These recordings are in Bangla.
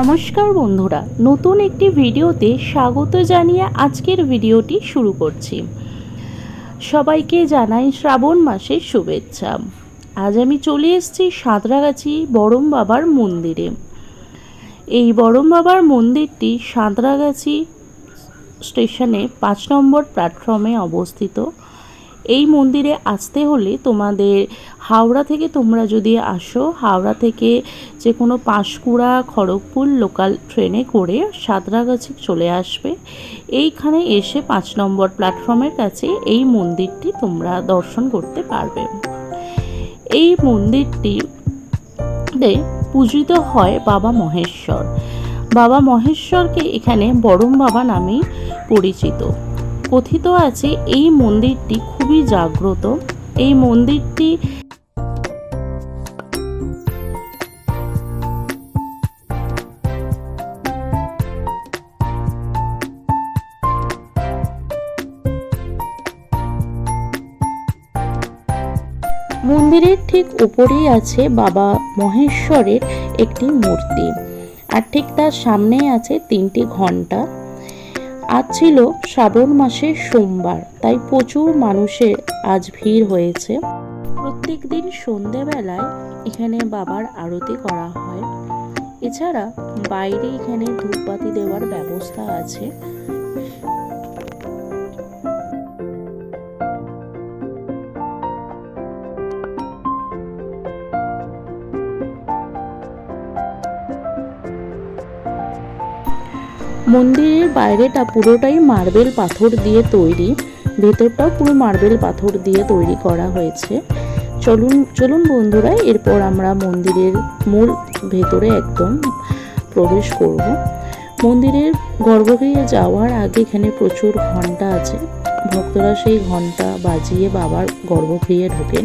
নমস্কার বন্ধুরা, নতুন একটি ভিডিওতে স্বাগত জানিয়ে আজকের ভিডিওটি শুরু করছি। সবাইকে জানাই শ্রাবণ মাসের শুভেচ্ছা। আজ আমি চলে এসেছি সাঁতরাগাছি বড়ম বাবার মন্দিরে। এই বড়ম বাবার মন্দিরটি সাঁতরাগাছি স্টেশনে পাঁচ নম্বর প্ল্যাটফর্মে অবস্থিত। এই মন্দিরে আসতে হলে তোমাদের হাওড়া থেকে তোমরা যদি আসো, হাওড়া থেকে যে কোনো পাঁশকুড়া, খড়গপুর লোকাল ট্রেনে করে সাঁতরাগাছি চলে আসবে। এইখানে এসে পাঁচ নম্বর প্ল্যাটফর্মের কাছে এই মন্দিরটি তোমরা দর্শন করতে পারবে। এই মন্দিরটিতে পূজিত হয় বাবা মহেশ্বর। বাবা মহেশ্বরকে এখানে বরম বাবা নামেই পরিচিত। কথিত আছে, এই মন্দিরটি খুবই জাগ্রত। এই মন্দিরটি মন্দিরের ঠিক উপরেই আছে বাবা মহেশ্বরের একটি মূর্তি। আর ঠিক তার সামনেই আছে তিনটি ঘণ্টা আজ ছিল শ্রাবণ মাসের সোমবার, তাই প্রচুর মানুষের আজ ভিড় হয়েছে। প্রত্যেক দিন সন্ধেবেলায় এখানে বাবার আরতি করা হয়। এছাড়া বাইরে এখানে ধূপবাতি দেওয়ার ব্যবস্থা আছে। মন্দিরের বাইরেটা পুরোটাই মার্বেল পাথর দিয়ে তৈরি। ভেতরটাও পুরো মার্বেল পাথর দিয়ে তৈরি করা হয়েছে। চলুন চলুন বন্ধুরা, এরপর আমরা মন্দিরের মূল ভেতরে একদম প্রবেশ করব। মন্দিরের গর্ভগৃহে যাওয়ার আগে এখানে প্রচুর ঘণ্টা আছে। ভক্তরা সেই ঘণ্টা বাজিয়ে বাবার গর্ভগৃহে ঢোকেন।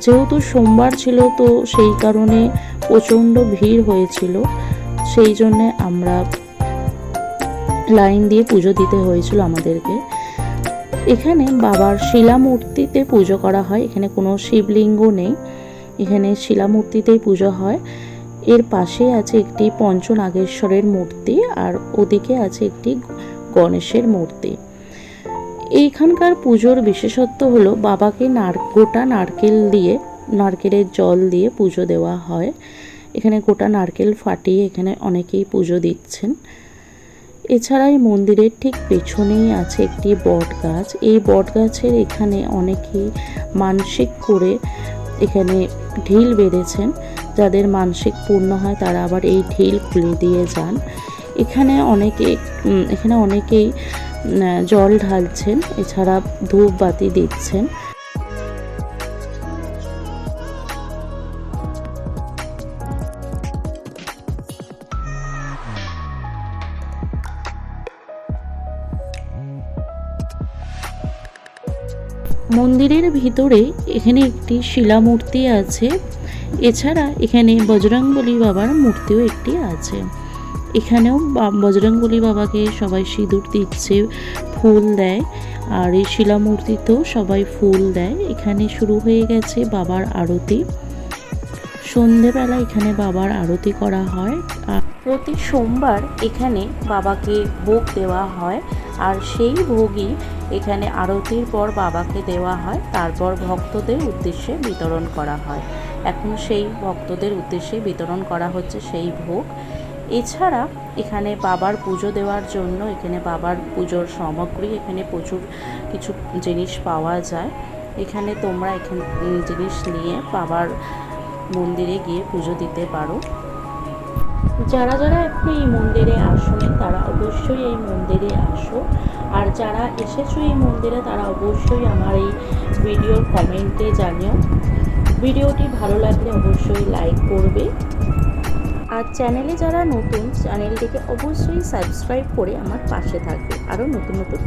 যেহেতু সোমবার ছিল, তো সেই কারণে প্রচণ্ড ভিড় হয়েছিল। সেই জন্যে আমরা লাইন দিয়ে পুজো দিতে হয়েছিল আমাদেরকে। এখানে বাবার শিলামূর্তিতে পুজো করা হয়, এখানে কোনো শিবলিঙ্গ নেই। এখানে শিলামূর্তিতেই পুজো হয়। এর পাশে আছে একটি পঞ্চনাগেশ্বরের মূর্তি আর ওদিকে আছে একটি গণেশের মূর্তি। এইখানকার পুজোর বিশেষত্ব হলো বাবাকে নার, গোটা নারকেল দিয়ে, নারকেলের জল দিয়ে পুজো দেওয়া হয়। এখানে গোটা নারকেল ফাটিয়ে এখানে অনেকেই পুজো দিচ্ছেন। এছাড়া এই মন্দিরের ঠিক পেছনেই আছে একটি বট গাছ এই বট গাছের এখানে অনেকেই মানসিক করে এখানে ঢিল বেঁধেছেন। যাদের মানসিক পূর্ণ হয় তারা আবার এই ঢিল খুলে দিয়ে যান। এখানে অনেকে এখানে অনেকেই জল ঢালছেন। এছাড়া ধূপ বাতি দিচ্ছেন। মন্দিরের ভিতরে এখানে একটি শিলামূর্তি আছে। এছাড়া এখানে বজরংবলী বাবার মূর্তিও একটি আছে। এখানেও বজরংবলী বাবাকে সবাই সিঁদুর দিচ্ছে, ফুল দেয়। আর এই শিলামূর্তিতেও সবাই ফুল দেয়। এখানে শুরু হয়ে গেছে বাবার আরতি। সন্ধেবেলা এখানে বাবার আরতি করা হয়। আর প্রতি সোমবার এখানে বাবাকে ভোগ দেওয়া হয়। আর সেই ভোগই এখানে আরতির পর বাবাকে দেওয়া হয়। তারপর ভক্তদের উদ্দেশ্যে বিতরণ করা হয়। এখন সেই ভক্তদের উদ্দেশ্যে বিতরণ করা হচ্ছে সেই ভোগ। এছাড়া এখানে বাবার পুজো দেওয়ার জন্য এখানে বাবার পুজোর সামগ্রী, এখানে প্রচুর কিছু জিনিস পাওয়া যায়। এখানে তোমরা এখানে জিনিস নিয়ে বাবার মন্দিরে গিয়ে পুজো দিতে পারো। যারা যারা এখন এই মন্দিরে আসোনি তারা অবশ্যই এই মন্দিরে আসো। আর যারা এসেছ এই মন্দিরে, তারা অবশ্যই আমার এই ভিডিওর কমেন্টে জানিও। ভিডিওটি ভালো লাগলে অবশ্যই লাইক করবে। আর চ্যানেলে যারা নতুন, চ্যানেলটিকে অবশ্যই সাবস্ক্রাইব করে আমার পাশে থাকবে। আরও নতুন নতুন